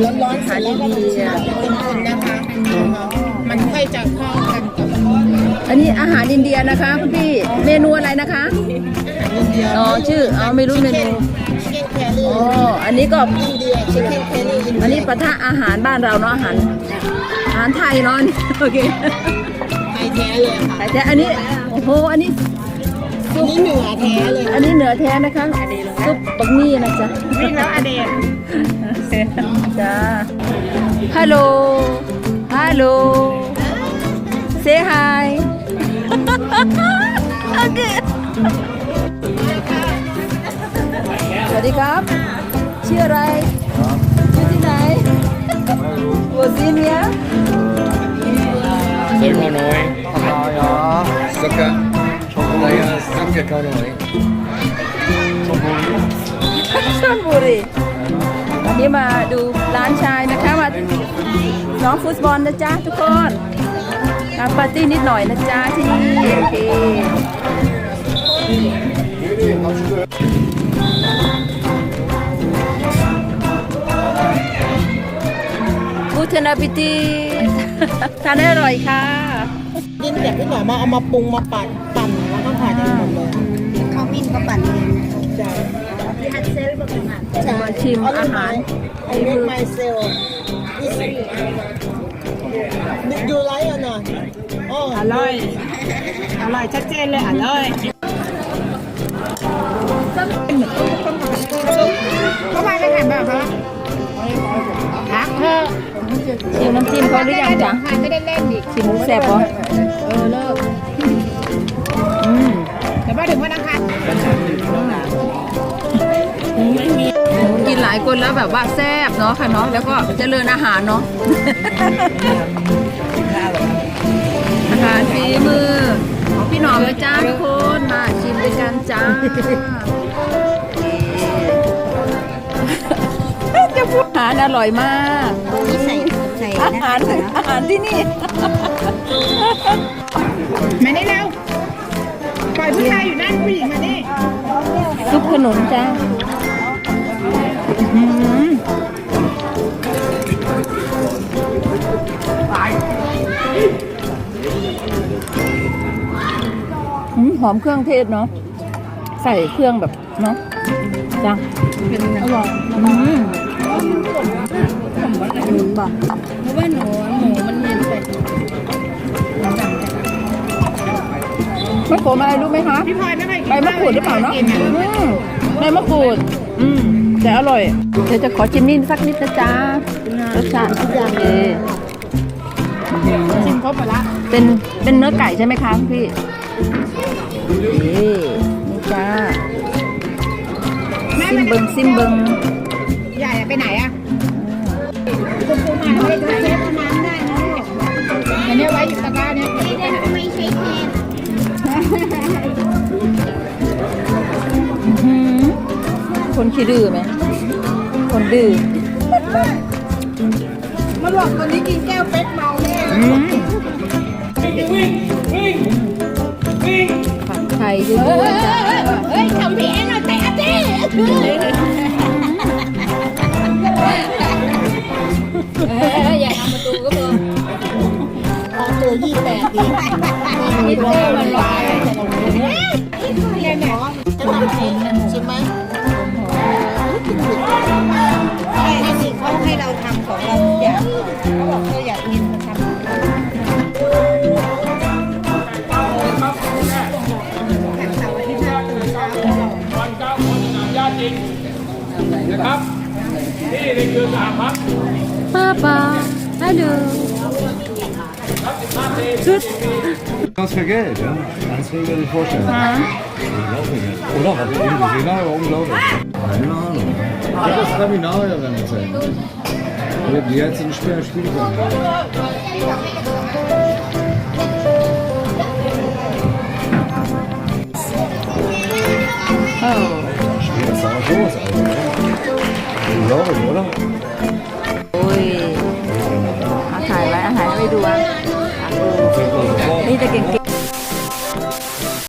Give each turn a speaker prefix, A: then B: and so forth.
A: อินเดียคนๆนะคะมันค่อยจะเข้ากันกับ
B: อันนี้อาหารอินเดียนะคะคุณพี่เมนูอะไรนะคะ
A: อินเดีย
B: อ๋อชื่ออ๋อไม่รู้เมนู
A: ชิคเก้นแครี่
B: อ๋ออันนี้ก็
A: อินเดียชิคเก้นแครี่อิน
B: อัน
A: เดี
B: นี้
A: ย
B: ปะทะอาหารบ้านเราเนาะอาหารอาหารไทยเนาะอันนี้โอเค
A: ไทยแท้เลยค่ะ
B: แต่อันนี้โอ้โหอันนี้
A: อันนี้เหนือแท้เลย
B: อันนี้เหนือแท้นะคะซุปบัก มี่นะจ๊ะ
A: วิ่งแล้วอเดน
B: จ้าฮัลโหลฮัลโหล say hi โอเคสวัสดีครับ ชื่ออะไรอยู่ที่ไหนวอซิเนีย
C: Sök Hanoi. Söka. Saya Söka Hanoi.
B: ช ลบุรีวันนี้มาดูร้านชายนะคะมาน้องฟุตบอลนะจ๊ะทุกคนมาปาร์ตี้นิดหน่อยนะจ๊ะที่นี่โอเคกูเทนาปิตีทานได้อร่อยค่ะ
A: ยิ่งแบบพี่หน่อมาเอามาปรุงมาปั่นปั่นแล้วก็ขายได้หมดเลย
D: มา
A: ใช่
B: มาชิมอาหาร
A: ไอเมกไมเซลดูไลท์อะหน่อยอ๋อ
E: อร่อย อร่อยชัดเจนเลยอร่อยก็มาเป็นไงแบบว่าพักเถอะ
B: ชิมน้ำจิ้มเขาหรือยังจ๊ะ
E: ไม่ได้เล่นอีก
B: ชิมหมูแซ่บปะ
E: เออเลิก
B: อืม
E: แต่ว่าถึงวันอังคารา
B: ยคนแล้วแบบว่าแซ่บเนาะค่ะเนาะแล้วก็เจริญอาหารเนาะ อาหารฝีมือของพี่หนอมนะจ้าทุกคนมาชิมด้วยกันจ้าจะพูดอาหารอร่อยมาก
D: ที่ใส่ใส่
B: อา
D: นะ
B: หารอาหารที่นี่
E: มานี่เร็วปล่อยผู้ชายอยู่นั่นผู้หญิงมานี่
B: ซุปขนุนจ้า หอมเครื่องเทศเนาะใส่เครื่องแบบเนาะจ้ะอร่อยอืม
D: หนุนบอก
B: เพราะว่าหนูหมูมันเย็นไปมะกรูดอะไรรู้ไหมคะ
E: พี่พลอยไม่เคยกิน
B: ใบมะกรูดหรือเปล่าเนาะ
E: กินอะ
B: อืมใบมะกรูดอืมแต่อร่อยเดี๋ยวจะขอชิมนี่สักนิดนะจ๊ะรสชาติโอเค
E: ชิมครบหมดละ
B: เป็นเป็นเนื้อไก่ใช่ไหมคะพี่ นี่นี่จ้า
E: แม่
B: ซิม
E: มา
B: เบิงซิมเบิง
E: ใหญ่อะไปไหนอะคุณครูมาให้ดูเชฟน้ำได้นะลูกอันนี้ไว้อยู่ตะกร้าเนี่ย
D: ไม่ได้ไม่ใช่แทน
B: อื้อหือคนขี้ดื้อไหม คนดื้อ
E: มาหลอกคนนี้กินแก้วเป๊กเมาแน่
B: อืมผั ดไทยเยจ้า
D: เฮ้ยทำพี่แอนหน่อยแต่อาเต้
B: อย่าทำประตูก็พอ
A: พอเจอยี่แปดดีมีโปรมันลายเนี่ยเนี่ยจะทำชิมชิมไหม
D: ใช่สิเขาให้เราทำของเราทุกอย่างเขาบอกเขาอยากกินมาทำ
B: Papa, hallo. Tschüss.
C: Was für Geld, ja? Das will ich mir nicht vorstellen. Ja. Unglaublich. Oder? Was ich eben gesehen habe, war unglaublich. Keine Ahnung. Ich habe das Laminarier dann erzählt. Die hat so ein schweres Spiel gespielt. Unglaublich, oder?
B: โอ้ยอาถ่ายไว้อาถ่ายไว้ดูอะ
C: Fängt man sofort
B: นี่จะเก่ง